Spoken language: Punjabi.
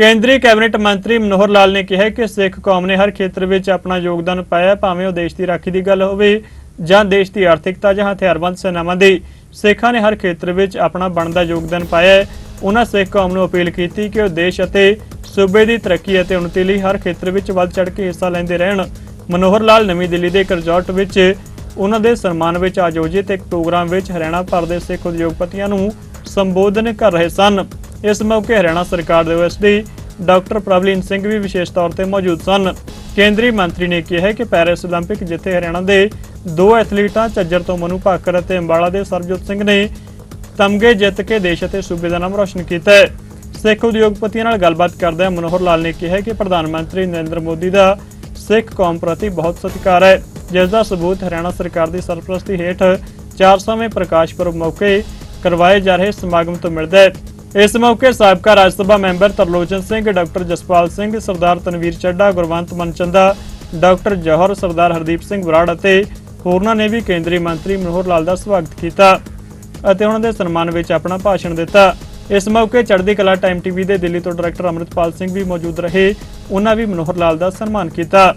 ਕੇਂਦਰੀ ਕੈਬਨਿਟ ਮੰਤਰੀ ਮਨੋਹਰ ਲਾਲ ਨੇ ਕਿਹਾ ਕਿ ਸਿੱਖ ਕੌਮ ਨੇ ਹਰ ਖੇਤਰ ਵਿੱਚ ਆਪਣਾ ਯੋਗਦਾਨ ਪਾਇਆ, ਭਾਵੇਂ ਉਹ ਦੇਸ਼ ਦੀ ਰਾਖੀ ਦੀ ਗੱਲ ਹੋਵੇ ਜਾਂ ਦੇਸ਼ ਦੀ ਆਰਥਿਕਤਾ ਜਾਂ ਹਥਿਆਰਬੰਦ ਸੈਨਾਵਾਂ ਦੀ। ਸਿੱਖਾਂ ਨੇ ਹਰ ਖੇਤਰ ਵਿੱਚ ਆਪਣਾ ਬਣਦਾ ਯੋਗਦਾਨ ਪਾਇਆ ਉਹਨਾਂ ਸਿੱਖ ਕੌਮ ਨੂੰ ਅਪੀਲ ਕੀਤੀ ਕਿ ਉਹ ਦੇਸ਼ ਅਤੇ ਸੂਬੇ ਦੀ ਤਰੱਕੀ ਅਤੇ ਉન્નਤੀ ਲਈ ਹਰ ਖੇਤਰ ਵਿੱਚ ਵੱਧ ਚੜ੍ਹ ਕੇ ਹਿੱਸਾ ਲੈਂਦੇ ਰਹਿਣ। ਮਨੋਹਰ ਲਾਲ ਨਵੀਂ ਦਿੱਲੀ ਦੇ ਇੱਕ ਰਿਜ਼ੋਰਟ ਵਿੱਚ ਉਹਨਾਂ ਦੇ ਸਨਮਾਨ ਵਿੱਚ ਆਯੋਜਿਤ ਇੱਕ ਪ੍ਰੋਗਰਾਮ ਵਿੱਚ ਹਰਿਆਣਾ ਭਰ ਦੇ ਸਿੱਖ ਉਦਯੋਗਪਤੀਆਂ ਨੂੰ ਸੰਬੋਧਨ ਕਰ ਰਹੇ ਸਨ। ਇਸ ਮੌਕੇ ਹਰਿਆਣਾ ਸਰਕਾਰ ਦੇ ਓਐਸਡੀ ਡਾਕਟਰ ਪ੍ਰਭਲੀਨ ਸਿੰਘ ਵੀ ਵਿਸ਼ੇਸ਼ ਤੌਰ ਤੇ ਮੌਜੂਦ ਸਨ ਕੇਂਦਰੀ ਮੰਤਰੀ ਨੇ ਕਿਹਾ ਹੈ ਕਿ ਪੈਰਿਸ 올림픽 ਜਿੱਥੇ ਹਰਿਆਣਾ ਦੇ ਦੋ ਐਥਲੀਟਾਂ ਝੱਜਰ ਤੋਂ ਮਨੂ ਭਾਕਰ ਅਤੇ ਅੰਬਾਲਾ ਦੇ ਸਰਬਜੋਤ ਸਿੰਘ ਨੇ ਤਮਗੇ ਜਿੱਤ ਕੇ ਦੇਸ਼ ਅਤੇ ਸੂਬੇ ਦਾ ਨਾਮ ਰੋਸ਼ਨ ਕੀਤਾ ਹੈ ਸਿੱਖ ਉਦਯੋਗਪਤੀਆਂ ਨਾਲ ਗੱਲਬਾਤ ਕਰਦਿਆਂ ਮਨੋਹਰ ਲਾਲ ਨੇ ਕਿਹਾ ਕਿ ਪ੍ਰਧਾਨ ਮੰਤਰੀ ਨਰਿੰਦਰ ਮੋਦੀ ਦਾ ਸਿੱਖ ਕੌਮ ਪ੍ਰਤੀ ਬਹੁਤ ਸਤਿਕਾਰ ਹੈ ਜਿਸ ਦਾ ਸਬੂਤ ਹਰਿਆਣਾ ਸਰਕਾਰ ਦੀ ਸਰਪ੍ਰਸਤੀ ਹੇਠ 400ਵੇਂ ਪ੍ਰਕਾਸ਼ ਪੁਰਬ ਮੌਕੇ ਕਰਵਾਏ ਜਾ ਰਹੇ ਸਮਾਗਮ ਤੋਂ ਮਿਲਦਾ ਹੈ ਇਸ ਮੌਕੇ ਸਾਬਕਾ Rajya Sabha member Tarlochan Singh, doctor Jaspal Singh, Sardar Tanveer Chadha Gurwant Manchanda, doctor Johar, Sardar Hardeep Singh Brar ਅਤੇ ਹੋਰਨਾਂ ਨੇ ਵੀ ਕੇਂਦਰੀ ਮੰਤਰੀ ਮਨੋਹਰ ਲਾਲ ਦਾ ਸਵਾਗਤ ਕੀਤਾ ਅਤੇ ਉਹਨਾਂ ਦੇ ਸਨਮਾਨ ਵਿੱਚ ਆਪਣਾ ਭਾਸ਼ਣ ਦਿੱਤਾ। ਇਸ ਮੌਕੇ ਚੜ੍ਹਦੀ ਕਲਾ ਟਾਈਮ ਟੀਵੀ ਦੇ ਦਿੱਲੀ ਤੋਂ ਡਾਇਰੈਕਟਰ ਅਮਰਿਤਪਾਲ ਸਿੰਘ ਵੀ ਮੌਜੂਦ ਰਹੇ। ਉਹਨਾਂ ਵੀ ਮਨੋਹਰ ਲਾਲ ਦਾ ਸਨਮਾਨ ਕੀਤਾ।